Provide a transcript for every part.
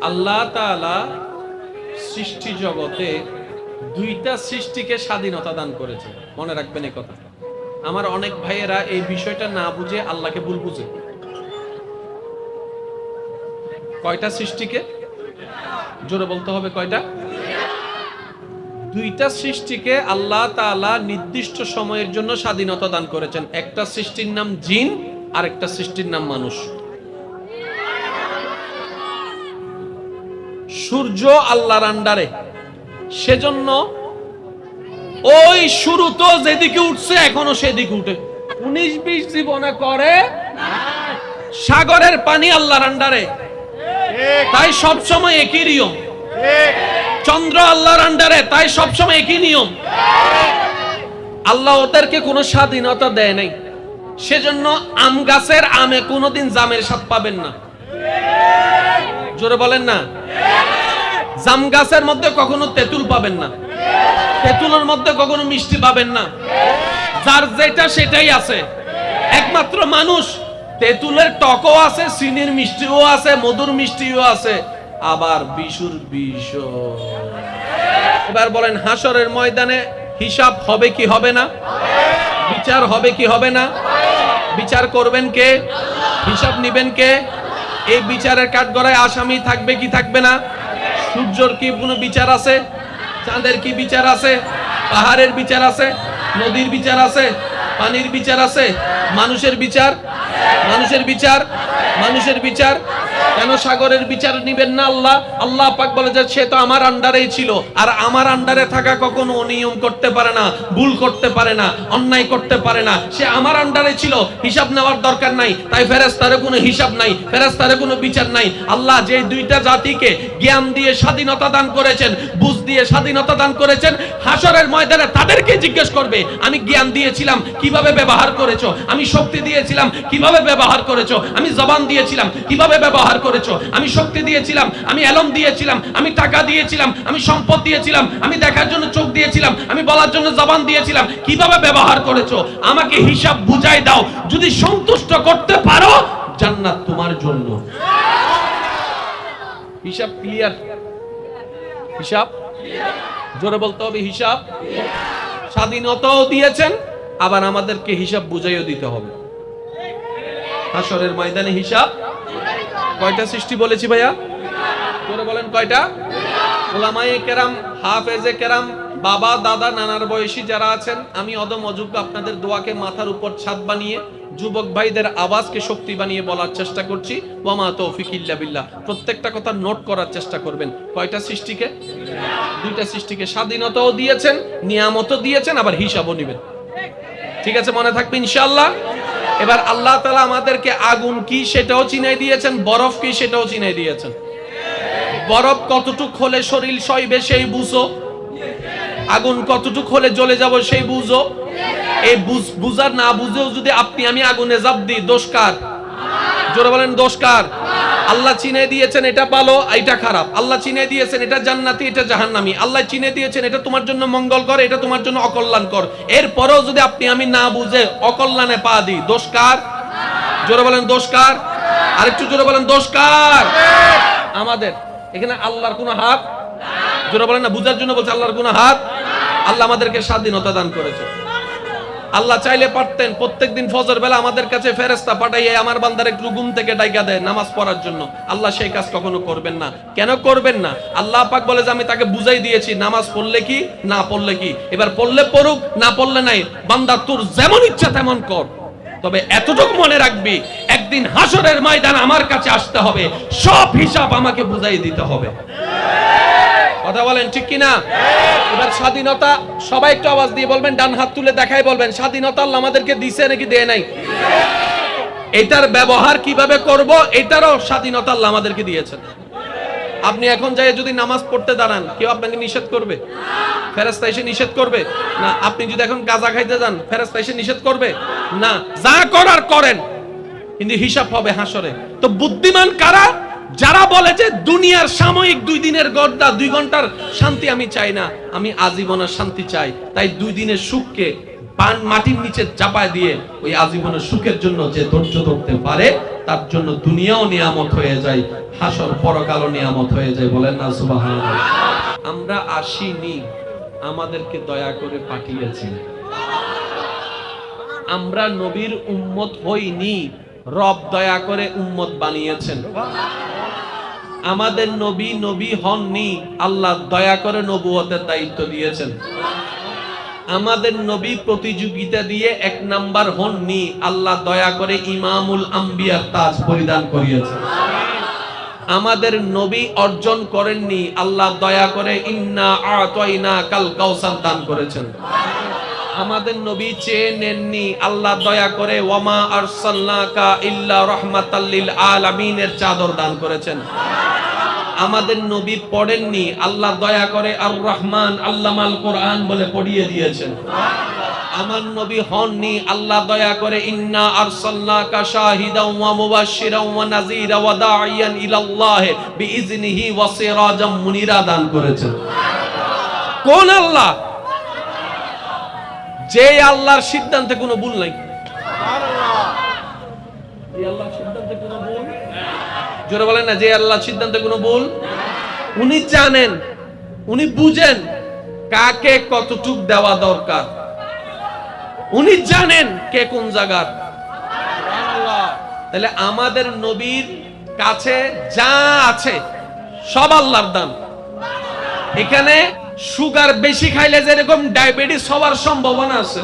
আল্লাহ সৃষ্টি জগতে দুইটা সৃষ্টিকে স্বাধীনতা দান করেছে। মনে রাখবেন এই কথা। আমার অনেক ভাইয়েরা এই বিষয়টা না বুঝে আল্লাহকে ভুল বুঝে। কয়টা সৃষ্টিকে? জোরে বলতে হবে কয়টা? দুইটা সৃষ্টিকে আল্লাহ তাআলা নির্দিষ্ট সময়ের জন্য স্বাধীনতা দান করেছেন। একটা সৃষ্টির নাম জিন আর একটা সৃষ্টির নাম মানুষ। সূর্য আল্লাহর আন্ডারে। সেজন্য ওই শুরু তো যেদিকে উঠছে, এখনও সেদিকে উঠে। উনিশ বিশ জীবনে করে সাগরের পানি আল্লাহর আন্ডারে। তাই সব সময় একই নিয়ম। চন্দ্র আল্লাহর আন্ডারে, তাই সব সময় একই নিয়ম। আল্লাহ ওদেরকে কোনো স্বাধীনতা দেয় নাই। সেজন্য আম গাছের আমে কোনোদিন জামের স্বাদ পাবেন না। জোরে বলেন না? জাম গাছের মধ্যে কখনো তেঁতুল পাবেন না। তেঁতুলের মধ্যে কখনো মিষ্টি পাবেন না। যার যেটা সেটাই আছে। একমাত্র মানুষ, তেঁতুলের টকও আছে, চিনির মিষ্টিও আছে, মধুর মিষ্টিও আছে। আবার বিশুর বিষ এবার বলেন, হাসরের ময়দানে হিসাব হবে কি হবে না? বিচার হবে কি হবে না? বিচার করবেন কে? হিসাব নিবেন কে? এই বিচারের কাঠগড়ায় আসামি থাকবে কি থাকবে না? সূর্যর কি কোনো বিচার আছে? চাঁদের কি বিচার আছে? পাহাড়ের বিচার আছে? নদীর বিচার আছে? পানির বিচার আছে? মানুষের বিচার? মানুষের বিচার? মানুষের বিচার? কেন সাগরের বিচার নিবেন না আল্লাহ? আল্লাহ পাক বলে যে সে তো আমার আন্ডারেই ছিল। আর আমার আন্ডারে থাকা কখনো অনিয়ম করতে পারে না, ভুল করতে পারে না, অন্যায় করতে পারে না। সে আমার আন্ডারে ছিল, হিসাব নেওয়ার দরকার নাই। তাই ফেরেস্তারে কোনো হিসাব নাই ফেরেস্তারে কোনো বিচার নাই। আল্লাহ যে দুইটা জাতিকে জ্ঞান দিয়ে স্বাধীনতা দান করেছেন, বুঝ দিয়ে স্বাধীনতা দান করেছেন হাসরের ময়দানে তাদেরকে জিজ্ঞেস করবে, আমি জ্ঞান দিয়েছিলাম, কীভাবে ব্যবহার করেছ? আমি শক্তি দিয়েছিলাম, কীভাবে ব্যবহার করেছ? আমি জবান দিয়েছিলাম, কীভাবে ব্যবহার করেছ। আমি শক্তি দিয়েছিলাম, আমি এলম দিয়েছিলাম, আমি টাকা দিয়েছিলাম, আমি সম্পদ দিয়েছিলাম, আমি দেখার জন্য চোখ দিয়েছিলাম, আমি বলার জন্য জবান দিয়েছিলাম। কীভাবে ব্যবহার করেছ? আমাকে হিসাব বুঝাই দাও। যদি সন্তুষ্ট করতে পারো, জান্নাত তোমার জন্য। হিসাব ক্লিয়ার হিসাব? জোরে বলতে হবে হিসাব। স্বাধীনতাও দিয়েছেন, আবার আমাদেরকে হিসাব বুঝাইও দিতে হবে। হাসরের ময়দানে হিসাব। কয়টা সৃষ্টি বলেছি ভাইয়া? জোরে বলেন কয়টা? ওলামায়ে কেরাম, হাফেজে কেরাম, বাবা, দাদা, নানার বয়সী যারা আছেন, আমি অদম অযোগ্য আপনাদের দোয়াকে মাথার উপর ছাদ বানিয়ে, যুবক ভাইদের আওয়াজকে শক্তি বানিয়ে বলার চেষ্টা করছি। ওয়ামা তৌফিক ইল্লা বিল্লাহ। প্রত্যেকটা কথা নোট করার চেষ্টা করবেন। কয়টা সৃষ্টিকে? দুইটা সৃষ্টিকে স্বাধীনতাও দিয়েছেন, নিয়ামতও দিয়েছেন, আবার হিসাবও নেবেন। ঠিক আছে, মনে থাকবে ইনশাআল্লাহ? এবার আল্লাহ তালা আমাদেরকে আগুন কি সেটাও চিনাই দিয়েছেন, বরফ কি সেটাও চিনাই দিয়েছেন। বরফ কতটুক হলে শরীর সইবে সেই বুঝো। আগুন কতটুক হলে জ্বলে যাব সেই বুঝো। এই বুঝ, বুঝার না বুঝেও যদি আপনি আমি আগুনে জাপ দিই দোষকার জোরে বলেন দোষকার আল্লাহ চিনে দিয়েছেন এটা ভালো এটা খারাপ। আল্লাহ চিনে দিয়েছেন এটা জান্নাতি, এটা জাহান্নামি। আল্লাহ চিনে দিয়েছেন এটা তোমার জন্য মঙ্গল কর এটা তোমার জন্য অকল্যাণ কর এরপরেও যদি আপনি, আমি না বুঝে অকল্যাণে পা দিই দোষকার জোরে বলেন দোষকার আরেকটু জোরে বলেন দোষকার আমাদের। এখানে আল্লাহর কোনো হাত? জোরে বলেন না, বুঝার জন্য বলছে আল্লাহর কোনো হাত? আল্লাহ আমাদেরকে স্বাধীনতা দান করেছে। আল্লাহ চাইলে পারতেন প্রত্যেকদিন ফজর বেলা আমাদের কাছে ফেরেস্তা পাঠাইয়ে আমার বান্দার একটু ঘুম থেকে ডাইকা দেয় নামাজ পড়ার জন্য। আল্লাহ সেই কাজ কখনো করবেন না। কেন করবেন না? আল্লাহ পাক বলে যে আমি তাকে বুঝাই দিয়েছি, নামাজ পড়লে কি, না পড়লে কি? এবার পড়লে পড়ুক, না পড়লে নাই, বান্দা তোর যেমন ইচ্ছা তেমন কর। তবে এতটুকু মনে রাখবি, একদিন হাসরের ময়দান আমার কাছে আসতে হবে, সব হিসাব আমাকে বুঝাই দিতে হবে। কথা বলেন ঠিক কি না এবার স্বাধীনতা, সবাই একটু আওয়াজ দিয়ে বলবেন, ডান হাত তুলে দেখাই বলবেন, স্বাধীনতা আমাদেরকে দিছে নাকি দেয় নাই? এটার ব্যবহার কীভাবে করব, এটারও স্বাধীনতা আমাদেরকে দিয়েছেন। আপনি এখন যাই যদি নামাজ পড়তে দাঁড়ান, কেউ আপনাকে নিষেধ করবে? ফেরেস্তা এসে নিষেধ করবে? না, আপনি যদি এখন গাঁজা খাইতে যান ফেরেস্তা এসে নিষেধ করবে? না, যা করার করেন। কিন্তু হিসাব হবে হাসরে। তো বুদ্ধিমান কারা? যারা বলে যে দুনিয়ার সাময়িক দুই দিনের গড্ডা দুই ঘণ্টার শান্তি আমি চাই না, আমি আজীবনের শান্তি চাই। তাই দুই দিনের সুখকে পান মাটির নিচে চাপায় দিয়ে ওই আজীবনের সুখের জন্য যে ধৈর্য ধরতে পারে, তার জন্য দুনিয়াও নিয়ামত হয়ে যায়, হাসর পরকালো নিয়ামত হয়ে যায়। বলেন না সুবাহান আমরা আসিনি, আমাদেরকে দয়া করে পাঠিয়েছেন। আমরা নবীর উম্মত হইনি, রব দয়া করে উম্মত বানিয়েছেন। আমাদের নবী নবী হননি, আল্লাহ দয়া করে নবুয়তের দায়িত্ব দিয়েছেন। আমাদের নবী প্রতিযোগিতা দিয়ে এক নাম্বার হননি, আল্লাহ দয়া করে ইমামুল আম্বিয়ার তাজ পরিধান করিয়েছেন। আমাদের নবী অর্জন করেননি, আল্লাহ দয়া করে ইন্না আতয়না কাল কাউসার দান করেছেন। আমাদের নবী চেয়ে নেননি, আল্লাহ দয়া করে ওয়ামা আরসালনাকা ইল্লা রাহমাতাল্লিল আলামিনের চাদর দান করেছেন। আমাদের নবী পড়েননি, আল্লাহ দয়া করে আর রহমান আল্লাহ আল্লামাল কোরআন বলে পড়িয়ে দিয়েছেন। আমার নবী হননি, আল্লাহ দয়া করে ইন্না আরসালনাকা শাহিদাও ওয়া মুবাশশিরাও ওয়া নাযীরা ওয়া দাঈয়ান ইলাল্লাহ বিইজনিহি ওয়া সিরাজাম মুনিরা দান করেছেন। কোন আল্লাহ? যে আল্লাহর সিদ্ধান্তে কোনো ভুল নাই। জোরে বলেন না, যে আল্লাহর সিদ্ধান্তে কোনো ভুল? উনি জানেন, উনি বুঝেন কাকে কতটুক দেওয়া দরকার। উনি জানেন কে কোন জায়গার। তাহলে আমাদের নবীর কাছে যা আছে, সব আল্লাহর দান। এখানে সুগার বেশি খাইলে যেরকম ডায়াবেটিস হওয়ার সম্ভাবনা আছে।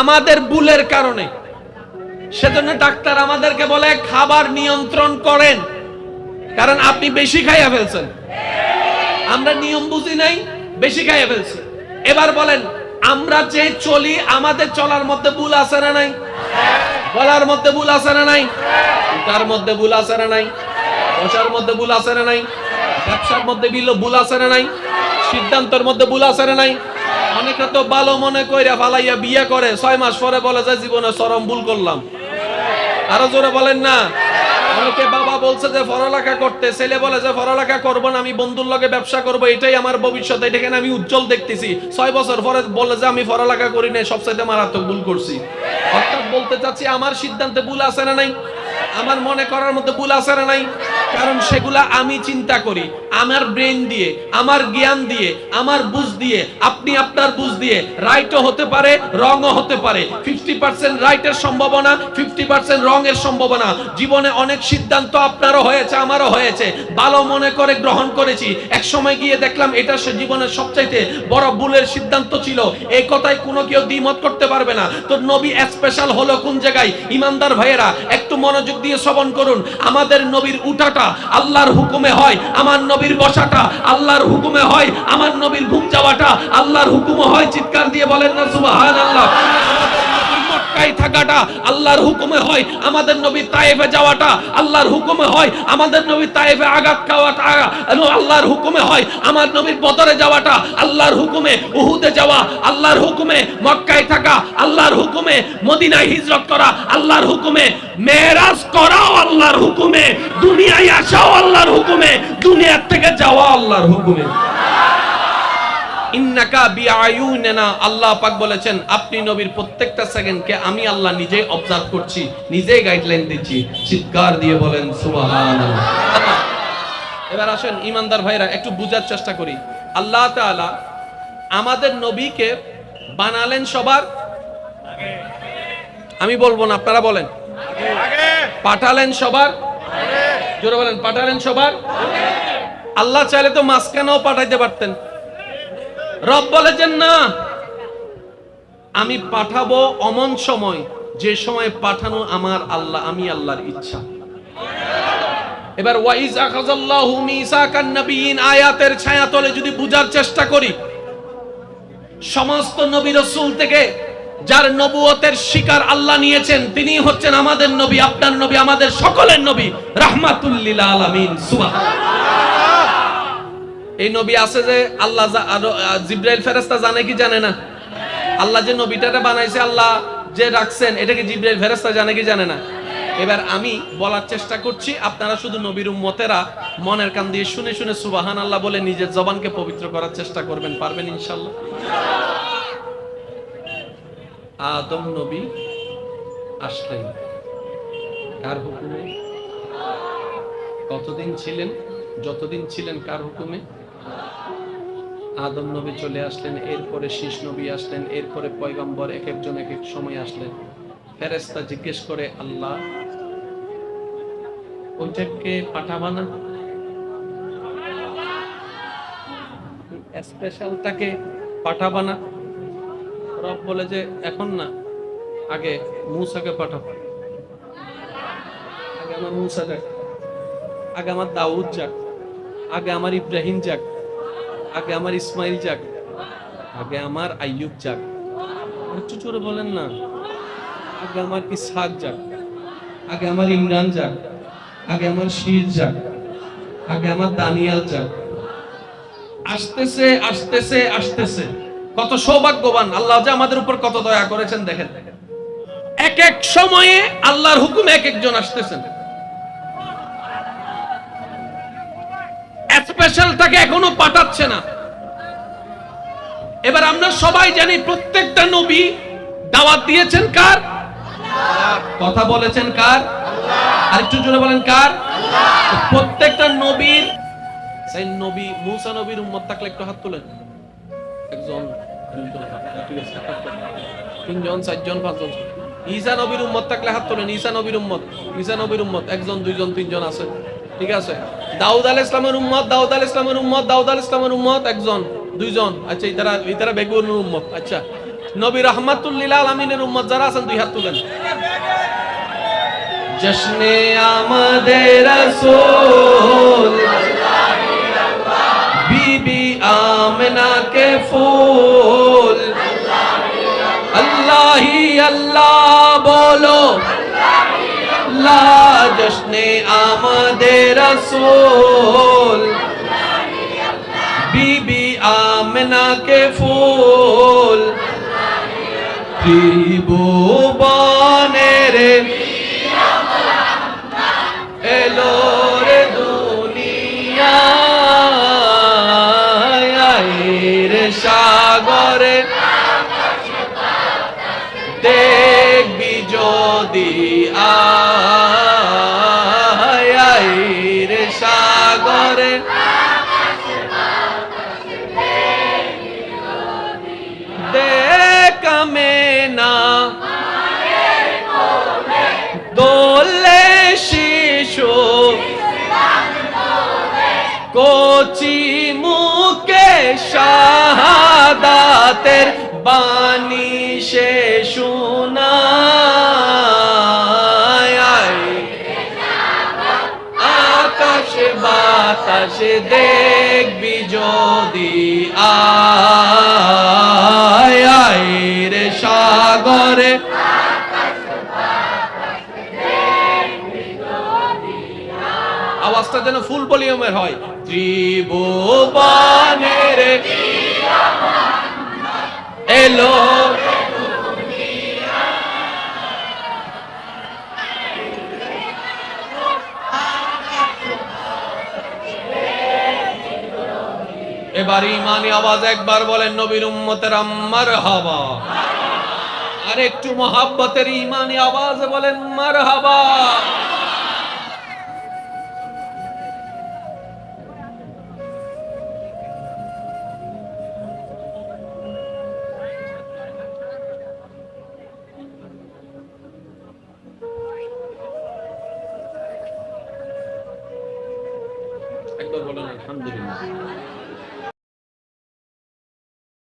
আমাদের ভুলের কারণে সেজন্য ডাক্তার আমাদেরকে বলে, খাবার নিয়ন্ত্রণ করেন। কারণ আপনি বেশি খাইয়া ফেলছেন। আমরা নিয়ম বুঝি নাই, বেশি খাইয়া ফেলছি। এবার বলেন, আমরা যে চলি, আমাদের চলার মধ্যে ভুল আছে না নাই? বলার মধ্যে ভুল আছে না নাই? তার মধ্যে ভুল আছে না নাই? বসার মধ্যে ভুল আছে না নাই? ব্যবসার মধ্যে বিল ভুল আছে না নাই? সিদ্ধান্তর মধ্যে ভুল আছে না নাই? অনেকে তো ভালো মনে কইরা ফালাইয়া বিয়ে করে, ছয় মাস পরে বলে যে জীবনে চরম ভুল করলাম। আরও জোরে বলেন না। অনেকে বাবা বলছে যে পড়ালেখা করতে, ছেলে বলে যে পড়ালেখা করব না, আমি বন্ধুর লগে ব্যবসা করব, এটাই আমার ভবিষ্যৎ এটাকে আমি উজ্জ্বল দেখতেছি? ছয় বছর পরে বলে যে আমি পড়ালেখা করি না সবচাইতে মারাত্মক ভুল করছি। অর্থাৎ বলতে চাচ্ছি, আমার সিদ্ধান্তে ভুল আছে না নাই? আমার মনে করার মধ্যে ভুল আছে না নাই? কারণ সেগুলা আমি চিন্তা করি। আমার ব্রেন দিয়ে, আমার জ্ঞান দিয়ে, আমার বুঝ দিয়ে, আপনি আপনার বুঝ দিয়ে, রাইটও হতে পারে, রংও হতে পারে। ফিফটি পার্সেন্ট রাইটের সম্ভাবনা, ফিফটি পার্সেন্ট রঙের সম্ভাবনা। জীবনে অনেক সিদ্ধান্ত আপনারও হয়েছে, আমারও হয়েছে। ভালো মনে করে গ্রহণ করেছি। এক সময় গিয়ে দেখলাম এটা সে জীবনের সবচাইতে বড় ভুলের সিদ্ধান্ত ছিল। এই কথায় কোনো কেউ দ্বিমত করতে পারবে না। তো নবী স্পেশাল হলো কোন জায়গায়? ইমানদার ভাইয়েরা, একটু মনোযোগ দিয়ে শ্রবণ করুন। আমাদের নবীর উঠাটা আল্লাহর হুকুমে হয়। আমার নবীর বসাটা আল্লাহর হুকুমে হয়, আমার নবীর ঘুম যাওয়াটা আল্লাহর হুকুমে হয়, চিৎকার দিয়ে বলেন না, সুবহানাল্লাহ। মক্কায় থাকাটা আল্লাহর হুকুমে হয়। আমাদের নবী তায়েফে যাওয়াটা আল্লাহর হুকুমে হয়। আমাদের নবী তায়েফে আঘাত খাওয়াটা আল্লাহর হুকুমে হয়। আমার নবীর বদরে যাওয়াটা আল্লাহর হুকুমে। উহুদে যাওয়া আল্লাহর হুকুমে। মক্কায় থাকা আল্লাহর হুকুমে। মদিনায় হিজরত করা আল্লাহর হুকুমে। মেরাজ করাও আল্লাহর হুকুমে। দুনিয়ায় আসাও আল্লাহর হুকুমে। দুনিয়ার থেকে যাওয়া আল্লাহর হুকুমে। ইন্নাকা বিআয়ুনিনা, আল্লাহ পাক বলেছেন, আপনি নবীর প্রত্যেকটা সেকেন্ডকে আমি আল্লাহ নিজেই অবজার্ভ করছি, নিজেই গাইডলাইন দিচ্ছি, চিৎকার দিয়ে বলেন, সুবহানাল্লাহ। এবার আসেন, ইমানদার ভাইরা, একটু বুঝার চেষ্টা করি। আল্লাহ তাআলা আমাদের নবীকে বানালেন সবার? আমি বলব না, আপনারা বলেন। পাঠালেন সবার? জোরে বলেন, পাঠালেন সবার? আল্লাহ চাইলে তো মাঝখানেও পাঠাইতে পারতেন। রব বলেছেন, না, আমি পাঠাবো অমন সময়, যে সময় পাঠানো আমার আল্লাহ, আমি আল্লাহর ইচ্ছা। এবার, ওয়াইজ আখাযাল্লাহু মিসাকান নাবিয়িন আয়াতের ছায়াতলে যদি বুঝার চেষ্টা করি, সমস্ত নবী রাসূল থেকে যার নবুয়তের শিকার আল্লাহ নিয়েছেন তিনি হচ্ছেন আমাদের নবী, আপনার নবী, আমাদের সকলের নবী, রাহমাতুল লিল আলামিন, সুবহানাল্লাহ। এই নবী আছে যে আল্লাহ জিব্রাইল ফেরেশতা জানে কি জানে না? আল্লাহ যে নবীটাকে বানাইছে, আল্লাহ যে রাখছেন, এটা কি জিব্রাইল ফেরেশতা জানে কি জানে না? এবার আমি বলার চেষ্টা করছি, আপনারা শুধু নবীর উম্মতেরা মনের কান দিয়ে শুনে শুনে সুবাহান আল্লাহ বলে নিজের জবানকে পবিত্র করার চেষ্টা করবেন, পারবেন ইনশাল্লাহ? আদম নবী আসলেন। কার হুকুমে? কতদিন ছিলেন? যতদিন ছিলেন কার হুকুমে? আদম নবী চলে আসলেন, এরপরে শীষ নবী আসলেন, এরপরে পয়গম্বর এক একজন এক এক সময় আসলেন। ফেরেস্তা জিজ্ঞেস করে, আল্লাহ, ওইটাকে পাঠাবা না? স্পেশালটাকে পাঠাবা না? রব বলে যে, এখন না, আগে মুসাকে পাঠাবো। আগে আমার মুসা যাক, আগে আমার দাউদ যাক, আগে আমার ইব্রাহিম যাক। আগে আমার ইসমাইল যাক, আগে আমার আইয়ুব যাক। একটু জোরে বলেন না। আগে আমার ইসহাক যাক, আগে আমার ইমরান যাক, আগে আমার শির যাক, আগে আমার দানিয়াল যাক। আসতেছে আসতেছে আসতেছে। কত সৌভাগ্যবান, আল্লাহ যে আমাদের উপর কত দয়া করেছেন, দেখেন। এক এক সময়ে আল্লাহর হুকুম এক একজন আসতেছেন। স্পেশালটাকে এখনও পাঠাচ্ছে না। এবার আমরা সবাই জানি প্রত্যেকটা নবী দাওয়াত দিয়েছেন কার? কথা বলেছেন কার? আর একটু জোরে বলেন কার? প্রত্যেকটা নবীর সেই নবী মুসা নবীর উম্মত থাকলে একটু হাত তোলেন। একজন। তিনজন চারজন পাঁচজন। ঈসা নবীর উম্মত থাকলে হাত তোলেন। ঈসা নবীর উম্মত ঈসা নবীর উম্মত। একজন দুইজন তিনজন আছে। ঠিক আছে? দাউদ আল ইসলামের উম্মত, দাউদ আল ইসলামের উম্মত, দাউদ আল ইসলামের উম্মত, একজন, দুইজন আচ্ছা ইতারা ইতারা বেগুনের উম্মত আচ্ছা। নবী রহমাতুল্লিল আলমিনের উম্মত যারা আছেন, দুই হাত তুলেন। জশ্নে আমাদের রাসূল, বিবি আমেনা কে ফুল। আল্লাহি আল্লাহ বলো আল্লাহ জশ্নে আমাদের রসুল। বিবি আমনাকে ফুল। ত্রিভুবনের এলো রে দুনিয়া। সাগরে কোচি মুকে শাহাদাতের বাণী সে শোনায়। আকাশে বাতাসে দেখবি যদি আয়। আয় রে সাগরে আওয়াজটা যেন ফুল ভলিউমের হয়। ত্রিভুবনের এলো। এবার ইমানি আওয়াজ একবার বলেন, নবীর উম্মতের আম্মার হাবা আর একটু মহাব্বতের ইমানি আওয়াজ বলেন মার হাবা